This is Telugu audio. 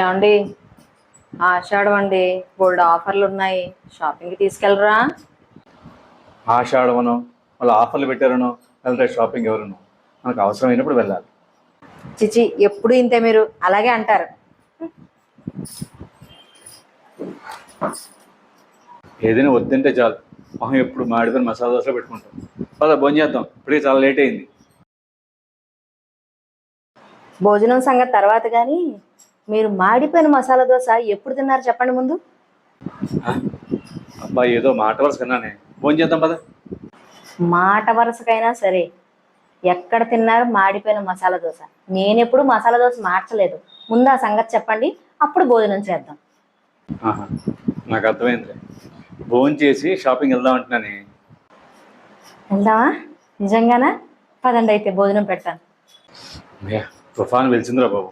ఏమండి? ఆషాఢం అండి బోల్డ్ ఆఫర్లు ఉన్నాయి షాపింగ్కి తీసుకెళ్ళరా? ఆషాఢమనో వాళ్ళు ఆఫర్లు పెట్టారనో లేదంటే షాపింగ్ ఎవరునో మనకు అవసరమైనప్పుడు వెళ్ళాలి. చిచి ఎప్పుడు ఇంతే మీరు? అలాగే అంటారు. ఏదైనా వద్దంటే చాలు. మొహం ఎప్పుడు మాడిపోయిన మసాలా దోశ పెట్టుకుంటాం. పద భోజనం చేద్దాం. ఇప్పటికే చాలా లేట్ అయింది. భోజనం సంగతి తర్వాత కానీ? మీరు మాడిపోయిన మసాలా దోశ ఎప్పుడు తిన్నారు చెప్పండి ముందు? అబ్బా ఏదో మాట వరుస కన్నానే భోజనం చేద్దాం పద. మాట వరుసకైనా సరే ఎక్కడ తిన్నారు మాడిపోయిన మసాలా దోశ? నేను ఎప్పుడు మసాలా దోశ మార్చలేదు. ముందు ఆ సంగతి చెప్పండి అప్పుడు భోజనం చేద్దాం. ఆహా, నాకు అర్థమైంది భోజనం చేసి షాపింగ్ వెళ్దాం అంటున్నానే. వెళ్దామా? నిజంగానా? పదండి అయితే భోజనం పెడతాను. అమ్మయ్య, తుఫాన్ వెలిసిందిరా బాబు.